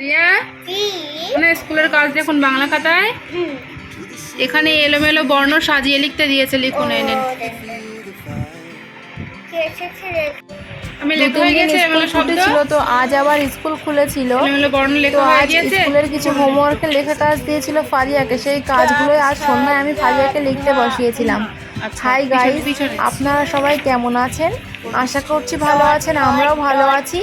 রিয়া মানে স্কুলের কাজ দেখুন বাংলা খাতায়? এখানে এলোমেলো বর্ণ সাজিয়ে লিখতে দিয়েছে লিখুন এই নিন আমি লেখা হয়ে গেছে এলোমেলো শব্দ? ছিল তো আজ আবার স্কুল খুলেছিল। এলোমেলো বর্ণ লেখা হয়ে গিয়েছে? স্কুলের কিছু হোমওয়ার্কের লেখা কাজ দিয়েছিল ফারিয়াকে। সেই কাজগুলো আজ সন্ধ্যায় আমি ফারিয়াকে লিখতে বসিয়েছিলাম। হাই পিছনে, গাইস আপনারা সবাই কেমন আছেন? আশা করছি ভালো আছেন আমরাও ভালো আছি।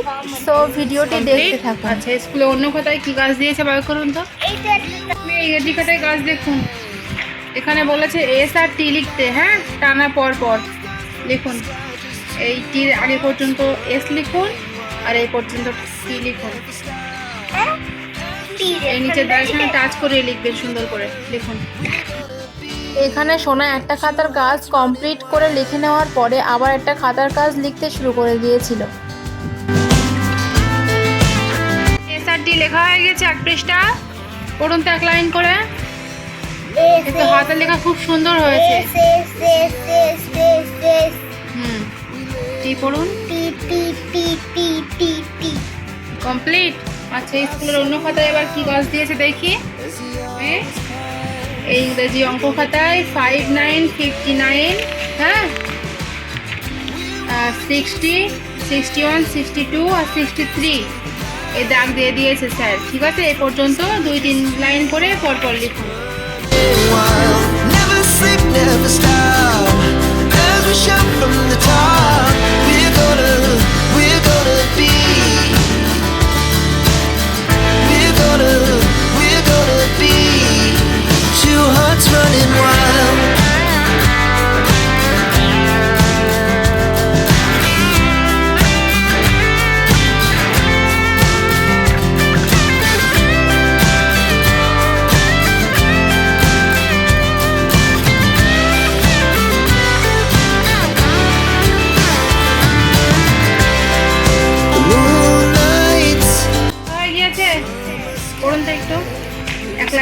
তো ভিডিওটি দেখতে থাকুন। আচ্ছা স্কুলে অন্য কোথায় কি কাজ দিয়েছে বার করুন তো। আপনি এই খাতায় কাজ দেখুন। এখানে বলেছে এস আর টি লিখতে হ্যাঁ? টানা পর পর। লিখুন। এই টির আগে পর্যন্ত এস লিখুন আর এই পর্যন্ত টি লিখুন। এই নিচের দাঁড়ের টাচ করে লিখবেন সুন্দর করে। লিখুন। এখানে সোনা একটা খাতার কাজ কমপ্লিট করে লিখে নেওয়ার পরে আবার একটা খাতার কাজ লিখতে শুরু করে দিয়েছিল। এস আর লেখা হয়ে গেছে এক পৃষ্ঠা। পড়ুন তো এক লাইন করে। কিন্তু হাতের লেখা খুব সুন্দর হয়েছে। হুম। টি পড়ুন। কমপ্লিট আচ্ছা স্কুলের অন্য খাতায় এবার কি কাজ দিয়েছে দেখি। এ, এই ইংরেজি অঙ্ক খাতায় ফাইভ নাইন ফিফটি নাইন হ্যাঁ? Sixty sixty one sixty two আর সিক্সটি থ্রি এই দাগ দিয়ে দিয়েছে স্যার। ঠিক আছে? এ পর্যন্ত দুই তিন লাইন করে পরপর লিখুন।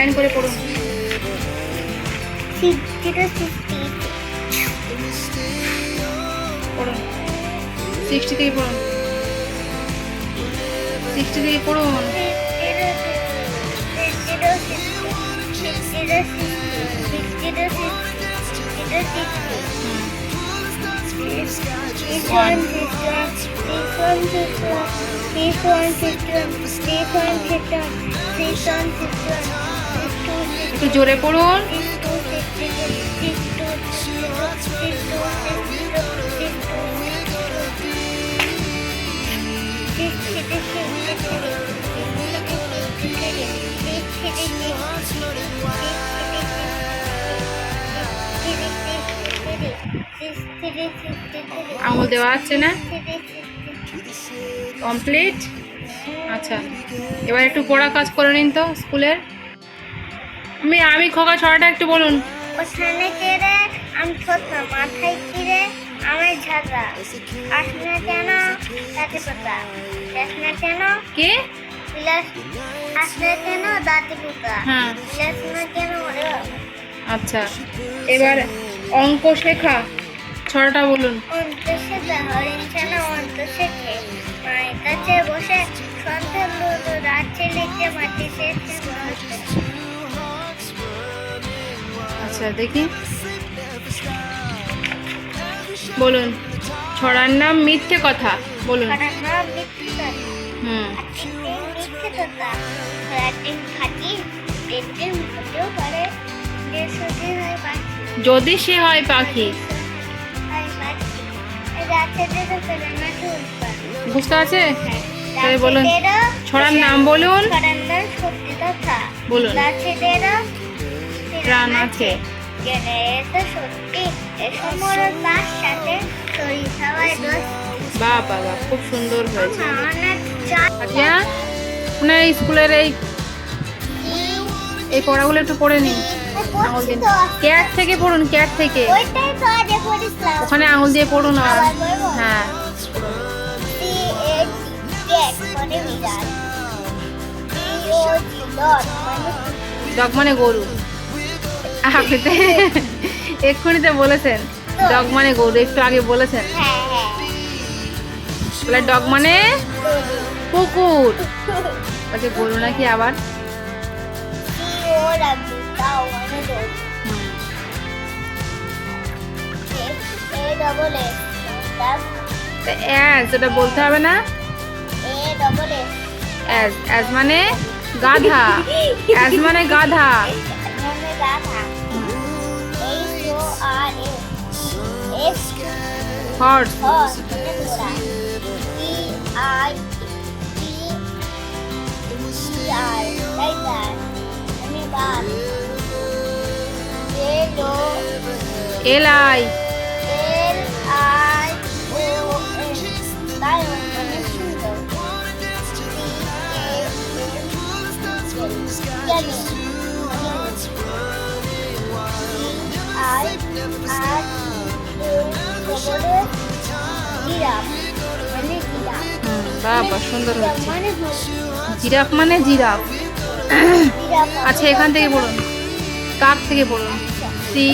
লাইন করে পড়ুন। পড়ুন। সিক্সটি থেকে পড়ুন। সিক্সটি থেকে পড়ুন। একটু জোরে পড়ুন। আঙুল দেওয়া আছে না? কমপ্লিট আচ্ছা। এবার একটু পড়া কাজ করে নিন তো, স্কুলের। আমি আমি খোকা ছড়াটা একটু বলুন। ওখানে কেড়ে আমি ছোট মাথায় কিরে আমার ঝাঁকা আসনা কেন? দাঁতে পোতা। আসনা কেন? কে? আসনা কেন? দাঁতে পোতা। হ্যাঁ। বিলাস না কেন? আচ্ছা এবার অঙ্ক শেখা ছড়াটা বলুন। অন্ত শেখা হরিণ ছানা অন্ত শেখে মায়ের কাছে বসে সন্তান রাত্রে লিখতে মাটি শেখে আচ্ছা দেখি। বলুন ছড়ার নাম মিথ্যে কথা বলুন। হুম। হয় যদি সে হয় পাখি। হয় বুঝতে আছে তাহলে বলুন ছড়ার নাম বলুন। বলুন। প্রাণ আছে। বাহ বাহ, খুব সুন্দর হয়েছে আচ্ছা আপনার এই স্কুলের এই এই পড়াগুলো একটু পড়ে নিন আঙুল দিন ক্যাট থেকে পড়ুন ক্যাট থেকে। ওখানে আঙুল দিয়ে পড়ুন আর হ্যাঁ। মানে ডগ মানে গরু। আপনি তো এক্ষুনি তো বলেছেন। ডগ মানে গরু, একটু আগে বলেছেন। বলে ডগ মানে কুকুর। ওকে বলো নাকি আবার? সি ও ডাব্লিউ কাউ দৌড় এ ডবল এস ডাব অ্যাজ ওটা বলতে হবে না। অ্যাজ মানে গাধা। অ্যাজ মানে গাধা। মানে আর এস এস হর্স হর মানে ঘোড়া E I T E R tiger মানে বাঘ L O L I L I O N lion মানে সুন্দর C A L double giraffe মানে জিরাফ বাবা সুন্দর হচ্ছে। জিরাফ মানে জিরাফ। আচ্ছা এখান থেকে পড়ুন। কাক থেকে পড়ুন? C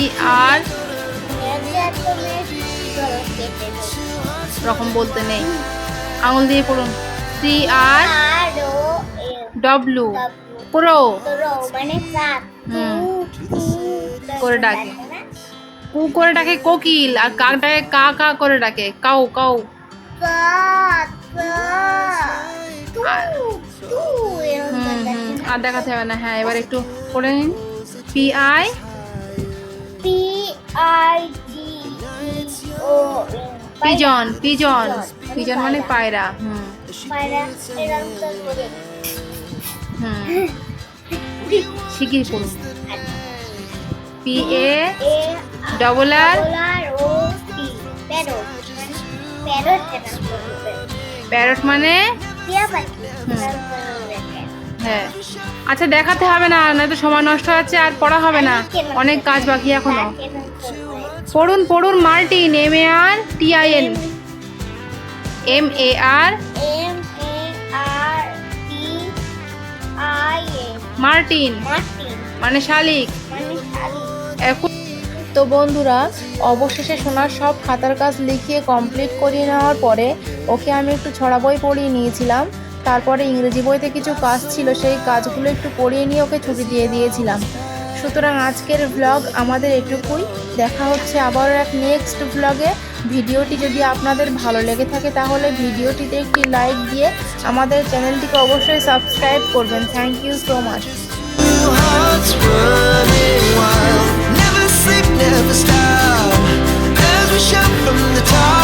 R? রকম বলতে নেই। আঙুল দিয়ে পড়ুন। সি আর? ডব্লু প্রো মানে করে ডাকে। কু করে ডাকে কোকিল আর কাক ডাকে কা কা করে ডাকে কাউ কাউ। করে। আর দেখাতে হবে না হ্যাঁ এবার একটু পড়ে নিন। P I O N pigeon pigeon pigeon মানে পায়রা হুম। হুম। শিগগির পড়ুন। P A double R parrot মানে। হ্যাঁ। আচ্ছা দেখাতে হবে না নয়তো সময় নষ্ট হচ্ছে আর পড়া হবে না। অনেক কাজ বাকি এখনও। পড়ুন পড়ুন martin M A R T I N M A R martin মানে শালিক। এখন তো বন্ধুরা, অবশেষে সোনার সব খাতার কাজ লিখিয়ে কমপ্লিট করিয়ে নেওয়ার পরে ওকে আমি একটু ছড়া বই পড়িয়ে নিয়েছিলাম। তারপরে ইংরেজি বইতে কিছু কাজ ছিল, সেই কাজগুলো একটু পড়িয়ে নিয়ে ওকে ছুটি দিয়ে দিয়েছিলাম। সুতরাং আজকের ব্লগ আমাদের এটুকুই। দেখা হচ্ছে আবারও এক নেক্সট ব্লগে ভিডিওটি যদি আপনাদের ভালো লেগে থাকে, তাহলে ভিডিওটিতে একটি লাইক দিয়ে আমাদের চ্যানেলটিকে অবশ্যই সাবস্ক্রাইব করবেন। Thank you so much sleep, never stop. As we shout from the top,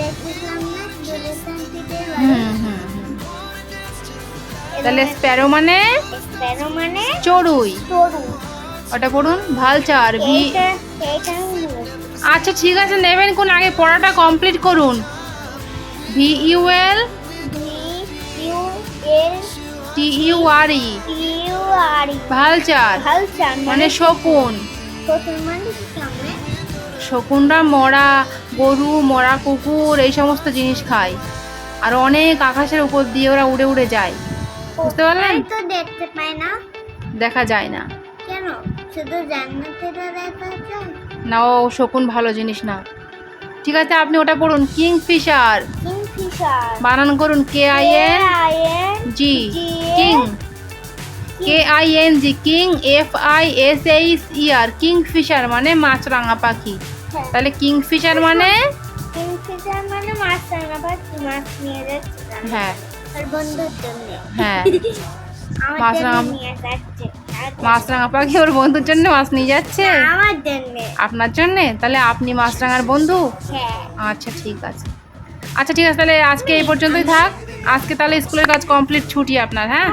দেখেছিলাম না। তাহলে স্প্যারো মানে? স্প্যারো মানে চড়ুই। চড়ু ওটা পড়ুন ভালচার ভি। আচ্ছা ঠিক আছে নেবেন কোন আগে পড়াটা কমপ্লিট করুন। V U L? T U R E. Vulture মানে শকুন। শকুন মানে শকুনরা মরা। গরু মরা কুকুর এই সমস্ত জিনিস খায়। আর অনেক আকাশের উপর দিয়ে ওরা উড়ে উড়ে যায়। বুঝতে পারলেন? তো দেখতে পাই না। দেখা যায় না। কেন? শুধু জান্নাতে দেখা যায়? না ও শকুন ভালো জিনিস না। ঠিক আছে আপনি ওটা পড়ুন। কিং ফিশার বানান করুন। K I N? G king. K I N G king F I S H year kingfisher মানে মাছরাঙা পাখি। তাহলে কিংফিশার মানে? কিংফিশার মানে মাছ রান্না পাচ্ছি মাছ নিয়ে যাচ্ছে হ্যাঁ। আর বন্ধুর জন্য। হ্যাঁ। মাছ মাছরাঙা পাখি ওর বন্ধুর জন্য মাছ নিয়ে যাচ্ছে? আমার জন্য। আপনার জন্যে? তাহলে আপনি মাছরাঙার বন্ধু? হ্যাঁ। আচ্ছা ঠিক আছে। আচ্ছা ঠিক আছে তাহলে আজকে এই পর্যন্তই থাক। আজকে তাহলে স্কুলের কাজ কমপ্লিট ছুটি আপনার হ্যাঁ?